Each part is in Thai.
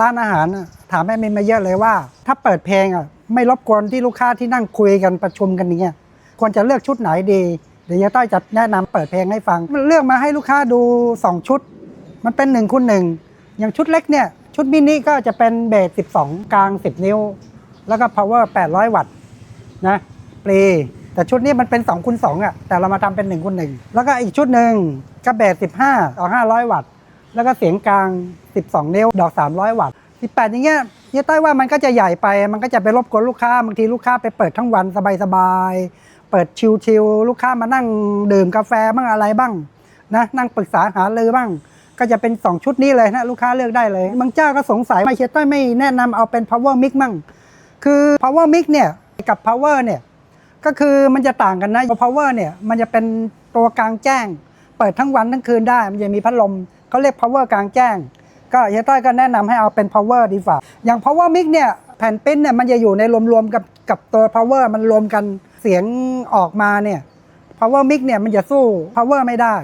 ร้านอาหารน่ะถามแม่มินมาเยอะเลยว่า ถ้าเปิดเพลงอะไม่รบกวนที่ลูกค้าที่นั่งคุยกันประชุมกันอย่างเงี้ยควรจะเลือกชุดไหนดี เดี๋ยวเฮียต้อยจะแนะนำเปิดเพลงให้ฟัง เลือกมาให้ลูกค้าดู 2 ชุด มันเป็น1คูณหนึ่งอย่างชุดเล็กเนี่ย ชุดมินิก็จะเป็นเบส 12 กลาง 10 นิ้ว แล้วก็ power 800 วัตต์นะปรีแต่ชุดนี้มันเป็น2คูณ2อะแต่เรามาทำเป็น1คูณ1แล้วก็อีกชุดหนึ่งก็เบส 15ต่อ500 วัตต์ แล้วก็เสียงกลาง 12 นิ้ว ดอก 300 วัตต์ 18 อย่างเงี้ยเฮียต้ว่ามันก็จะใหญ่ไป มันก็จะไปรบกวนลูกค้า บางทีลูกค้าไปเปิดทั้งวันสบายๆ เปิดชิลๆ ลูกค้ามานั่งดื่มกาแฟบ้างอะไรบ้างนะ นั่งปรึกษาหารือบ้าง ก็จะเป็น 2 ชุดนี้เลยนะ ลูกค้าเลือกได้เลย บางเจ้าก็สงสัยว่าเฮียต้อยไม่แนะนำเอาเป็น power mix มั่ง คือ power mix เนี่ยกับ power เนี่ยก็คือมันจะต่างกันนะ power เนี่ยมันจะเป็นตัวกลางแจ้ง เปิดทั้งวันทั้งคืนได้ มันจะมีพัดลม เขาเรียก power กลางแจ้ง ก็เฮียต้อยก็แนะนำให้เอาเป็น power ดีฝ่า อย่าง power mix เนี่ยแผ่นปิ้นเนี่ยมันจะอยู่ในรวมๆกับกับตัว power มันรวมกันเสียงออกมาเนี่ย power mix เนี่ยมันจะสู้ power ไม่ได้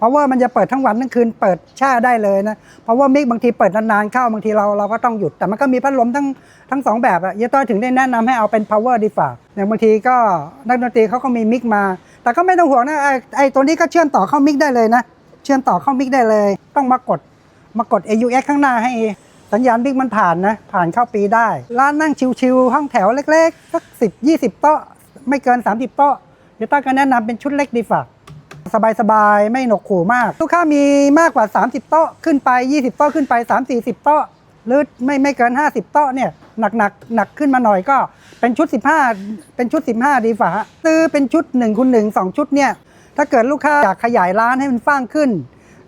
power มันจะเปิดทั้งวันทั้งคืนเปิดแช่ได้เลยนะ power mix บางทีเปิดนานๆเข้าบางทีเราเราก็ต้องหยุดแต่มันก็มีพัดลมทั้งทั้งสองแบบอะเฮียต้อยถึงได้แนะนำให้เอาเป็น power ดีฝ่าอย่างบางทีก็นักดนตรีเขาก็มีมิกมา แต่ก็ไม่ต้องห่วงนะไอ้ไอ้ตัวนี้ก็เชื่อมต่อเข้ามิกได้เลยนะ เชื่อมต่อเข้ามิกได้เลย ต้องมากดมากด AUX ข้างหน้าให้สัญญาณบิ๊กมันผ่านนะ ผ่านเข้าปีได้ ร้านนั่งชิวๆห้องแถวเล็กๆ สักสิบยี่สิบโต๊ะ ไม่เกิน 30 โต๊ะเดี๋ยวต้าก็แนะนำเป็นชุดเล็กดีฝ่าสบายๆ ไม่หนกขู่มาก ลูกค้ามีมากกว่า 30 โต๊ะขึ้นไป 20 โต๊ะขึ้นไป 3 40 โต๊ะหรือไม่ไม่เกิน 50 โต๊ะเนี่ยหนักหนักหนักขึ้นมาหน่อยก็เป็นชุด 15 เป็นชุด 15 ดีฝ่าซื้อเป็นชุด1คูณ1 2 ชุดเนี่ย ถ้าเกิดลูกค้าอยากขยายร้านให้มันฟ้างขึ้น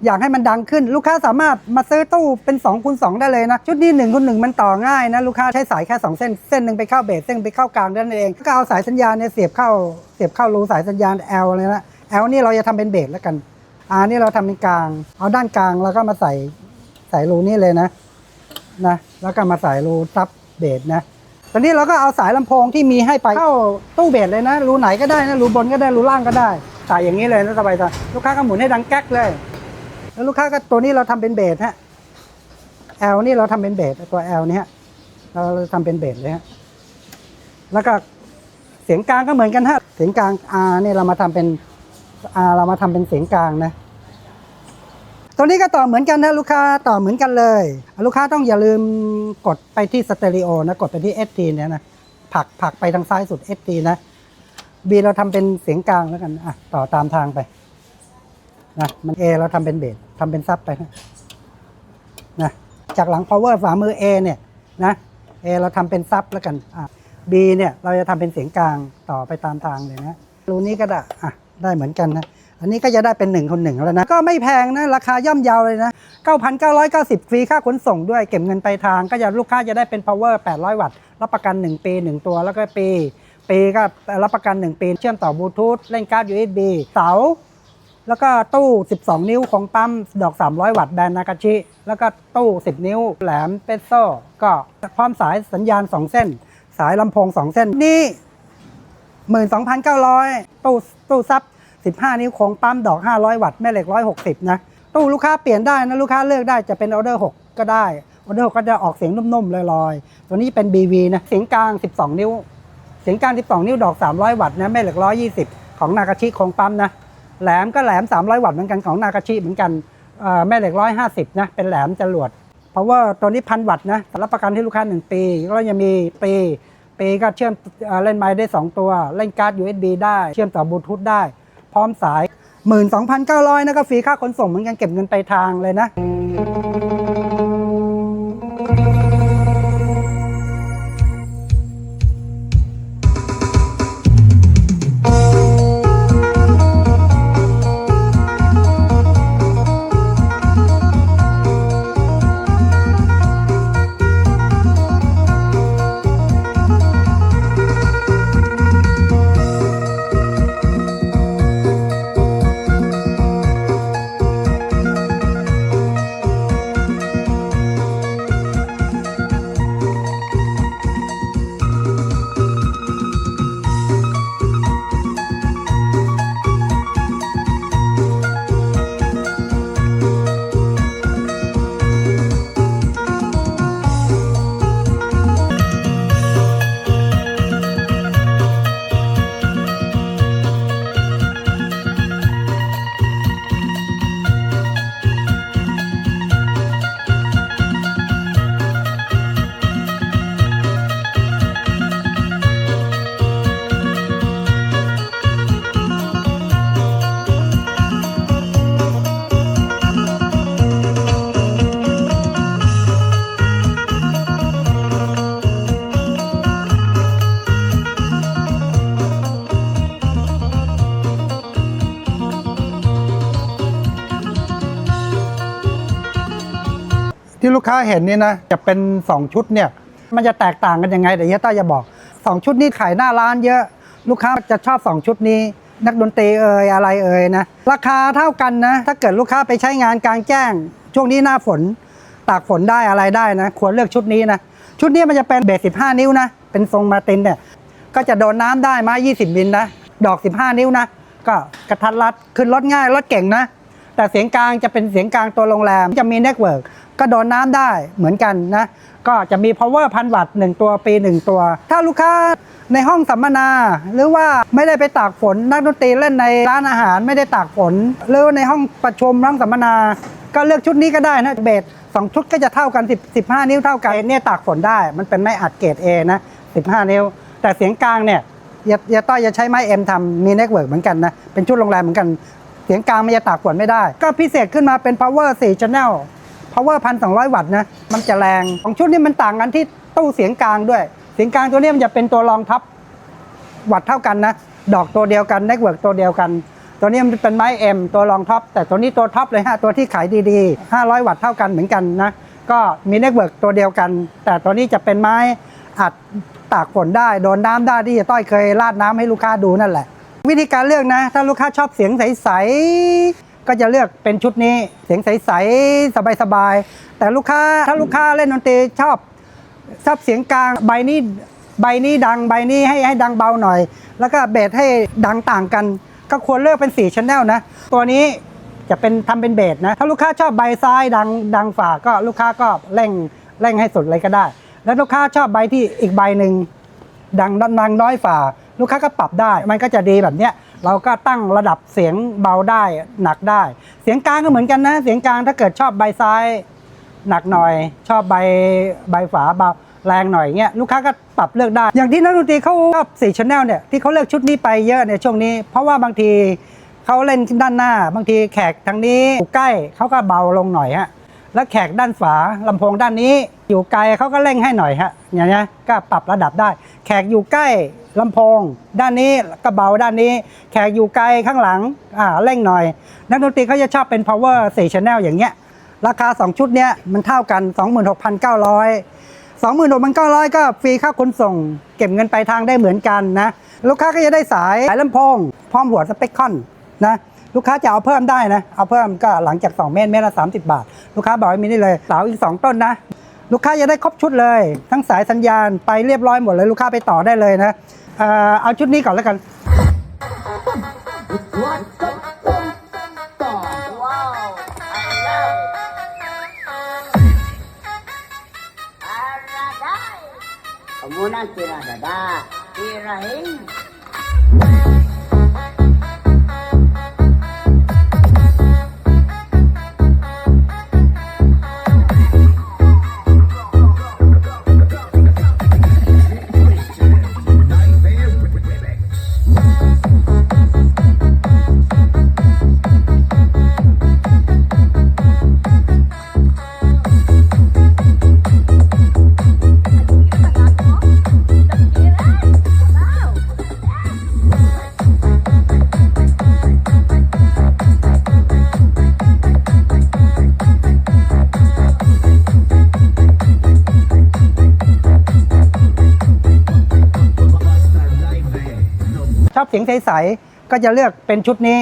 อยากให้มันดังขึ้น ลูกค้าสามารถมาซื้อตู้เป็น2คูณ2ได้เลยนะ ชุดนี้1คูณ1มันต่อง่ายนะ ลูกค้าใช้สายแค่ 2 เส้น เส้นหนึ่งไปเข้าเบสเส้นไปเข้ากลางนั่นเอง ก็เอาสายสัญญาณเนี่ยเสียบเข้าเสียบเข้ารูสายสัญญาณ L เลยนะ L นี่เราจะทำเป็นเบสแล้วกัน R นี่เราทำเป็นกลาง เอาด้านกลางแล้วก็มาใส่ใส่รูนี่เลยนะนะแล้วก็มาใส่รูซับเบสนะตอนนี้เราก็เอาสายลำโพงที่มีให้ไปเข้าตู้เบสเลยนะรูไหนก็ได้นะรูบนก็ได้รูล่างก็ได้ ใส่อย่างนี้เลยนะสบายๆลูกค้าก็หมุนให้ดังแก๊กเลย แล้วลูกค้าก็ตัวนี้เราทำเป็นเบสฮะ L นี่เราทำเป็นเบสตัว L นี่ฮะเราทำเป็นเบสเลยฮะแล้วก็เสียงกลางก็เหมือนกันฮะเสียงกลาง R นี่เรามาทำเป็น R เรามาทำเป็นเสียงกลางนะตัวนี้ก็ต่อเหมือนกันนะลูกค้าต่อเหมือนกันเลย ลูกค้าต้องอย่าลืมกดไปที่สเตอริโอนะกดไปที่ ST เนี่ยนะผักผักไปทางซ้ายสุด ST นะ B เราทำเป็นเสียงกลางแล้วกันอะต่อตามทางไปนะมัน A เราทำเป็นเบสทำเป็นซับไปนะนะจากหลัง power ฝ่ามือ A เนี่ยนะ A เราทำเป็นซับแล้วกันอะ B เนี่ยเราจะทำเป็นเสียงกลางต่อไปตามทางเลยนะรูนี้ก็ได้อะได้เหมือนกันนะอันนี้ก็จะได้เป็น1คนหนึ่งแล้วนะ ก็ไม่แพงนะ ราคาย่อมเยาเลยนะ 9,990 ฟรีค่าขนส่งด้วยเก็บเงินไปทาง ก็จะลูกค้าจะได้เป็น power 800 วัตต์รับประกัน 1 ปี 1 ตัวแล้วก็ปี ปีก็รับประกัน 1 ปี เชื่อมต่อบลูทูธเล่นการ์ด USB เสา แล้วก็ตู้ 12 นิ้วของปั๊มดอก 300 วัตต์แบรนด์นากาชิ แล้วก็ตู้ 10 นิ้วแหลมเปโซก็พร้อมสายสัญญาณ 2 เส้น สายลำโพง 2 เส้นนี่12,900 ตู้ตู้ซับ 15 นิ้วโค้งปั๊มดอก 500 วัตต์แม่เหล็ก 160 นะ ตู้ลูกค้าเปลี่ยนได้นะ ลูกค้าเลือกได้จะเป็นออเดอร์ 6 ก็ได้ออเดอร์ 6 ก็จะออกเสียงนุ่มๆลอยๆ ตัวนี้เป็น BV นะ เสียงกลาง 12 นิ้ว เสียงกลาง 12 นิ้วดอก 300 วัตต์นะแม่เหล็ก 120 ของนากาชิคงปั๊มนะแหลมก็แหลม 300 วัตต์เหมือนกันของนากาชิเหมือนกันแม่เหล็ก 150 นะเป็นแหลมจรวด เพราะว่าตัวนี้พันวัตต์นะรับประกันให้ลูกค้า 1 ปีก็ยังมีปีปีก็เชื่อมเล่นไม้ได้ 2 ตัว เล่นการ์ด USB ได้ เชื่อมต่อบลูทูธได้ พร้อมสาย 12,900นะก็ฟรีค่าขนส่งเหมือนกันเก็บเงินไปทางเลยนะ กค้าเห็นนี่นะจะเป็น 2 ชุดเนี่ยมันจะแตกต่างกันยังไงเดี๋ยวเฮียต้าจะบอก 2 ชุดนี้ขายหน้าร้านเยอะ ลูกค้าจะชอบ 2 ชุดนี้ นักดนตรีเอ่ยอะไรเอ่ยนะราคาเท่ากันนะ ถ้าเกิดลูกค้าไปใช้งานกลางแจ้ง ช่วงนี้หน้าฝนตากฝนได้อะไรได้นะ ควรเลือกชุดนี้นะชุดนี้มันจะเป็นเบส15 นิ้วนะเป็นทรงมาตินเนี่ยก็จะโดนน้ำได้มา20มิลนะดอก 15 นิ้วนะก็กระทัดรัดขึ้นรถง่ายรถเก่งนะแต่เสียงกลางจะเป็นเสียงกลางตัวโรงแรมจะมีเน็ตเวิร์ก ก็โดนน้ำได้เหมือนกันนะ ก็จะมี power พันวัตต์1ตัวปี1ตัว ถ้าลูกค้าในห้องสัมมนา หรือว่าไม่ได้ไปตากฝนนักดนตรีเล่นในร้านอาหารไม่ได้ตากฝน หรือในห้องประชุมห้องสัมมนา ก็เลือกชุดนี้ก็ได้นะเบสสองชุดก็จะเท่ากัน 10 15 นิ้วเท่ากันเนี่ยตากฝนได้ มันเป็นไม้อัดเกรด A นะ 15 นิ้ว แต่เสียงกลางเนี่ยอย่าอย่าต้อยอย่าใช้ไม้เอ็มทำมีเน็ตเวิร์กเหมือนกันนะ เป็นชุดโรงแรมเหมือนกัน เสียงกลางมันจะตากฝนไม่ได้ ก็พิเศษขึ้นมาเป็น power 4 channel power 1,200 วัตต์นะมันจะแรงของชุดนี้มันต่างกันที่ตู้เสียงกลางด้วย เสียงกลางตัวนี้มันจะเป็นตัวรองท็อปวัตต์เท่ากันนะ ดอกตัวเดียวกันเน็ตเวิร์กตัวเดียวกัน ตัวนี้มันเป็นไม้ M ตัวรองท็อปแต่ตัวนี้ตัวท็อปเลยฮะตัวที่ขายดีๆ 500 วัตต์เท่ากันเหมือนกันนะก็มีเน็ตเวิร์กตัวเดียวกัน แต่ตัวนี้จะเป็นไม้อัดตากฝนได้โดนน้ำได้ที่จะต้อยเคยราดน้ำให้ลูกค้าดูนั่นแหละ วิธีการเลือกนะ ถ้าลูกค้าชอบเสียงใสๆ ก็จะเลือกเป็นชุดนี้เสียงใสๆสบายๆแต่ลูกค้าถ้าลูกค้าเล่นดนตรีชอบชอบเสียงกลางใบนี้ใบนี้ดังใบนี้ให้ให้ดังเบาหน่อย แล้วก็เบสให้ดังต่างกัน ก็ควรเลือกเป็น4ชั้นแนลนะ ตัวนี้จะเป็นทำเป็นเบสนะ ถ้าลูกค้าชอบใบซ้ายดังดังฝ่าก็ลูกค้าก็เร่งเร่งให้สุดเลยก็ได้ แล้วลูกค้าชอบใบที่อีกใบหนึ่งดังดังน้อยฝ่า ลูกค้าก็ปรับได้ มันก็จะดีแบบเนี้ย เราก็ตั้งระดับเสียงเบาได้หนักได้ เสียงกลางก็เหมือนกันนะ เสียงกลางถ้าเกิดชอบใบซ้ายหนักหน่อย ชอบใบใบฝาเบาแรงหน่อยเงี้ยลูกค้าก็ปรับเลือกได้ อย่างที่นักดนตรีเขาชอบสี่ชแนลเนี่ยที่เขาเลือกชุดนี้ไปเยอะในช่วงนี้ เพราะว่าบางทีเขาเล่นด้านหน้า บางทีแขกทางนี้อยู่ใกล้เขาก็เบาลงหน่อยฮะแล้วแขกด้านฝาลำโพงด้านนี้ อยู่ไกลเขาก็เร่งให้หน่อยฮะอย่างเงี้ยก็ปรับระดับได้ แขกอยู่ใกล้ ลำโพง ด้านนี้ก็เบาด้านนี้ แขกอยู่ไกลข้างหลังอ่าเร่งหน่อย นักดนตรีเขาจะชอบเป็น power 4 channel อย่างเงี้ย ราคา 2 ชุดเนี้ยมันเท่ากัน 26,900 26,900 ก็ฟรีค่าขนส่ง เก็บเงินปลายทางได้เหมือนกันนะ ลูกค้าก็จะได้สายสายลำโพง พร้อมหัวสเปคคอนนะลูกค้าจะเอาเพิ่มได้นะ เอาเพิ่มก็หลังจาก 2 เมตรเมตรละ 30 บาท ลูกค้าบอกให้มีนี่เลยเสาอีก 2 ต้นนะ ลูกค้าจะได้ครบชุดเลย ทั้งสายสัญญาณไปเรียบร้อยหมดเลย ลูกค้าไปต่อได้เลยนะ เอ่อเอาชุดนี้ก่อนแล้วกัน Wow, I love it. Aradai. สียงใสๆก็จะเลือกเป็นชุดนี้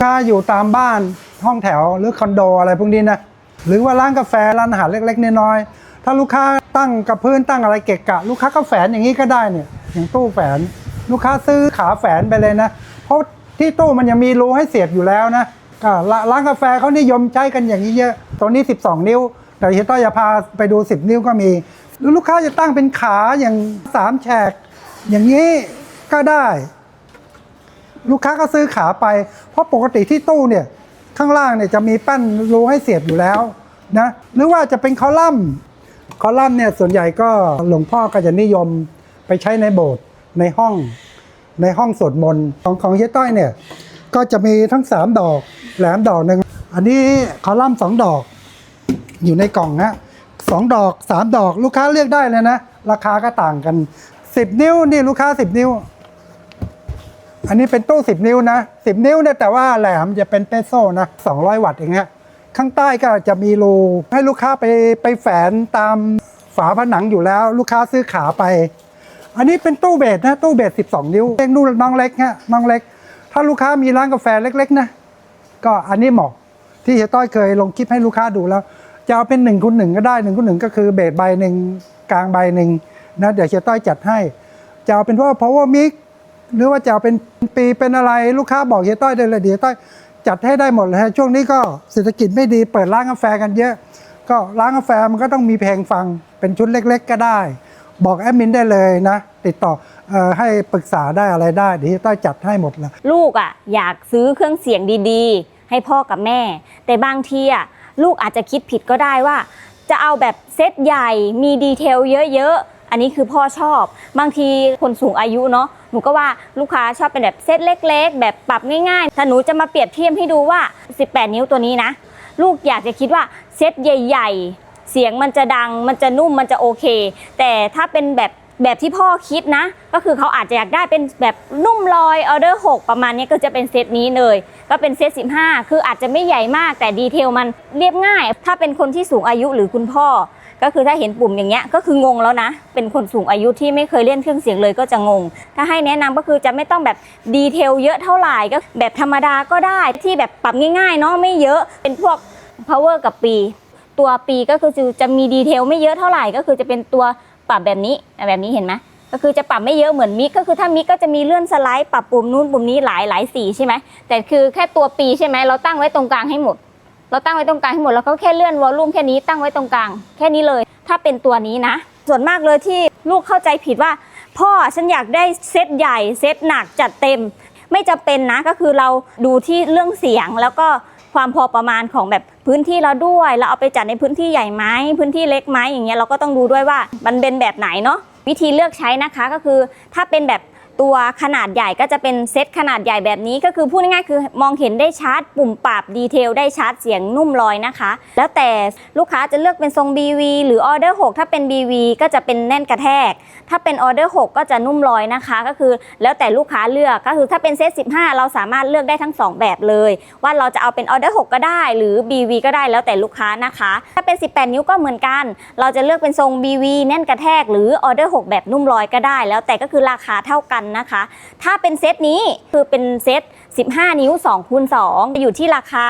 kirahin. ก็อยู่ตามบ้านห้องแถวหรือคอนโดอะไรพวกนี้นะหรือว่าร้านกาแฟร้านอาหารเล็ก ๆ น้อยๆถ้าลูกค้าตั้งกับพื้นตั้งอะไรเกะกะ ลูกค้าก็แฝนอย่างนี้ก็ได้เนี่ยอย่างตู้แฝน ลูกค้าซื้อขาแฝนไปเลยนะ เพราะที่ตู้มันยังมีรูให้เสียบอยู่แล้วนะก็ร้านกาแฟเขานิยมใช้กันอย่างนี้เยอะตัวนี้ 12 นิ้ว แต่เฮียต้อยจะพาไปดู 10 นิ้วก็มีลูกค้าจะตั้งเป็นขาอย่าง3แฉกอย่างนี้ก็ได้ ลูกค้าก็ซื้อขาไป เพราะปกติที่ตู้เนี่ยข้างล่างเนี่ยจะมีแป้นรูให้เสียบอยู่แล้วนะหรือว่าจะเป็นคอลัมน์คอลัมน์เนี่ยส่วนใหญ่ก็หลวงพ่อก็จะนิยมไปใช้ในโบสถ์ในห้องในห้องสวดมนต์ของของเฮียต้อยเนี่ยก็จะมีทั้งสามดอกแหลมดอกหนึ่งอันนี้คอลัมน์สองดอก อยู่ในกล่องฮะสองดอกสามดอกลูกค้าเลือกได้เลยนะ ราคาก็ต่างกันสิบนิ้วนี่ลูกค้าสิบนิ้ว อันนี้เป็นตู้สิบนิ้วนะสิบนิ้วเนี่ยแต่ว่าแหลมจะเป็นเปโซนะสองร้อยวัตต์อย่างเงี้ยข้างใต้ก็จะมีรูให้ลูกค้าไปไปแฝนตามฝาผนังอยู่แล้ว ลูกค้าซื้อขาไป อันนี้เป็นตู้เบสนะตู้เบส 12 นิ้วเล็กนู่นน้องเล็กฮะน้องเล็ก ถ้าลูกค้ามีร้านกาแฟเล็ก ๆ นะ ก็อันนี้เหมาะที่เฮียต้อยเคยลงคลิปให้ลูกค้าดูแล้ว จะเอาเป็นหนึ่งคูณหนึ่งก็ได้หนึ่งคูณหนึ่งก็คือเบสใบหนึ่งกลางใบหนึ่งนะเดี๋ยวเฮียต้อยจัดให้ จะเอาเป็นพวก power mix หรือว่าจะเป็นปีเป็นอะไรลูกค้าบอกเฮียต้อยได้เลยเดี๋ยวต้อยจัดให้ได้หมดเลยฮะช่วงนี้ก็เศรษฐกิจไม่ดีเปิดร้านกาแฟกันเยอะ ก็ร้านกาแฟมันก็ต้องมีเพลงฟังเป็นชุดเล็ก ๆ ก็ได้ บอกแอดมินได้เลยนะ ติดต่อออให้ปรึกษาได้อะไรได้เดี๋ยวเฮียต้อยจัดให้หมดเลยลูกอะอยากซื้อเครื่องเสียงดีๆ ให้พ่อกับแม่ แต่บางทีอะลูกอาจจะคิดผิดก็ได้ว่า จะเอาแบบเซตใหญ่มีดีเทลเยอะๆ อันนี้คือพ่อชอบ บางทีคนสูงอายุเนาะหนูก็ว่าลูกค้าชอบเป็นแบบเซตเล็ก ๆ แบบปรับง่ายๆถ้าหนูจะมาเปรียบเทียบให้ดูว่า 18 นิ้วตัวนี้นะ ลูกอยากจะคิดว่าเซตใหญ่ ๆ เสียงมันจะดัง มันจะนุ่มมันจะโอเค แต่ถ้าเป็นแบบแบบที่พ่อคิดนะ ก็คือเขาอาจจะอยากได้เป็นแบบนุ่มลอยออเดอร์6ประมาณนี้ก็จะเป็นเซตนี้เลย ก็เป็นเซต15 คืออาจจะไม่ใหญ่มากแต่ดีเทลมันเรียบง่าย ถ้าเป็นคนที่สูงอายุหรือคุณพ่อ ก็คือถ้าเห็นปุ่มอย่างเงี้ยก็คืองงแล้วนะ เป็นคนสูงอายุที่ไม่เคยเล่นเครื่องเสียงเลยก็จะงง ถ้าให้แนะนำก็คือจะไม่ต้องแบบดีเทลเยอะเท่าไหร่ก็แบบธรรมดาก็ได้ที่แบบปรับง่ายๆเนาะไม่เยอะเป็นพวก power กับปี ตัวปีก็คือจะมีดีเทลไม่เยอะเท่าไหร่ก็คือจะเป็นตัวปรับแบบนี้แบบนี้เห็นไหมก็คือจะปรับไม่เยอะเหมือนมิกก็คือถ้ามิกก็จะมีเลื่อนสไลด์ปรับปุ่มนู้นปุ่มนี้หลายหลายสีใช่ไหมแต่คือแค่ตัวปีใช่ไหมเราตั้งไว้ตรงกลางให้หมด เราตั้งไว้ตรงกลางให้หมดแล้วก็แค่เลื่อนวอลลุ่มแค่นี้ตั้งไว้ตรงกลาง แค่นี้เลย ถ้าเป็นตัวนี้นะ ส่วนมากเลยที่ลูกเข้าใจผิดว่า พ่อฉันอยากได้เซตใหญ่เซตหนักจัดเต็ม ไม่จำเป็นนะก็คือเราดูที่เรื่องเสียงแล้วก็ความพอประมาณของแบบพื้นที่เราด้วยเราเอาไปจัดในพื้นที่ใหญ่ไหมพื้นที่เล็กไหมอย่างเงี้ยเราก็ต้องดูด้วยว่ามันเป็นแบบไหนเนาะวิธีเลือกใช้นะคะก็คือถ้าเป็นแบบ ตัวขนาดใหญ่ก็จะเป็นเซตขนาดใหญ่แบบนี้ก็คือพูดง่ายๆคือมองเห็นได้ชัดปุ่มปรับดีเทลได้ชัดเสียงนุ่มลอยนะคะ แล้วแต่ลูกค้าจะเลือกเป็นทรง BV หรือออเดอร์6ถ้าเป็น BV ก็จะเป็นแน่นกระแทก ถ้าเป็นออเดอร์6ก็จะนุ่มลอยนะคะ ก็คือแล้วแต่ลูกค้าเลือกก็คือถ้าเป็นเซต15 เราสามารถเลือกได้ทั้ง 2 แบบเลย ว่าเราจะเอาเป็นออเดอร์6ก็ได้ หรือ BV ก็ได้แล้วแต่ลูกค้านะคะ ถ้าเป็น 18 นิ้วก็เหมือนกัน เราจะเลือกเป็นทรง BV แน่นกระแทก หรือออเดอร์6แบบนุ่มลอยก็ได้ แล้วแต่ก็คือราคาเท่ากันนะคะ ถ้าเป็นเซตนี้คือเป็นเซต 15 นิ้ว2คูณ2จะอยู่ที่ราคา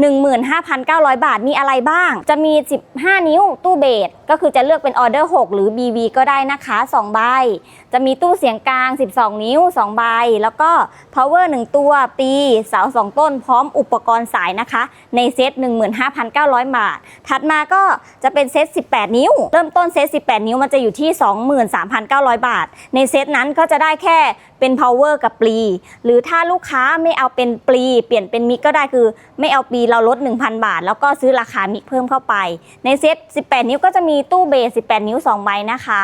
15,900 บาทมีอะไรบ้าง จะมี 15 นิ้วตู้เบส ก็คือจะเลือกเป็นออเดอร์ 6 หรือ BV ก็ได้นะคะ2ใบ จะมีตู้เสียงกลาง 12 นิ้ว 2 ใบ แล้วก็ power 1 ตัวปีเสา 2 ต้น พร้อมอุปกรณ์สายนะคะ ในเซต 15,900 บาท ถัดมาก็จะเป็นเซต 18 นิ้ว เริ่มต้นเซต 18 นิ้วมันจะอยู่ที่ 23,900 บาท ในเซตนั้นก็จะได้แค่เป็น power กับปลี หรือถ้าลูกค้าไม่เอาเป็นปลี เปลี่ยนเป็นมิกก็ได้คือ ไม่เอาปลีเราลด 1,000 บาท แล้วก็ซื้อราคามิกเพิ่มเข้าไป ในเซต 18 นิ้วก็จะมีตู้เบส18 นิ้ว 2 ใบนะคะ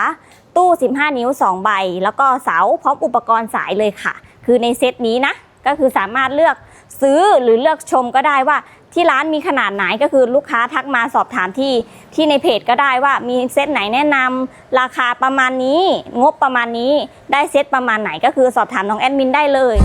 ตู้ 15 นิ้ว 2 ใบ แล้วก็เสาพร้อมอุปกรณ์สายเลยค่ะ คือในเซตนี้นะ ก็คือสามารถเลือกซื้อหรือเลือกชมก็ได้ว่าที่ร้านมีขนาดไหนก็คือลูกค้าทักมาสอบถามที่ที่ในเพจก็ได้ว่ามีเซตไหนแนะนำราคาประมาณนี้ งบประมาณนี้ได้เซตประมาณไหนก็คือสอบถามน้องแอดมินได้เลย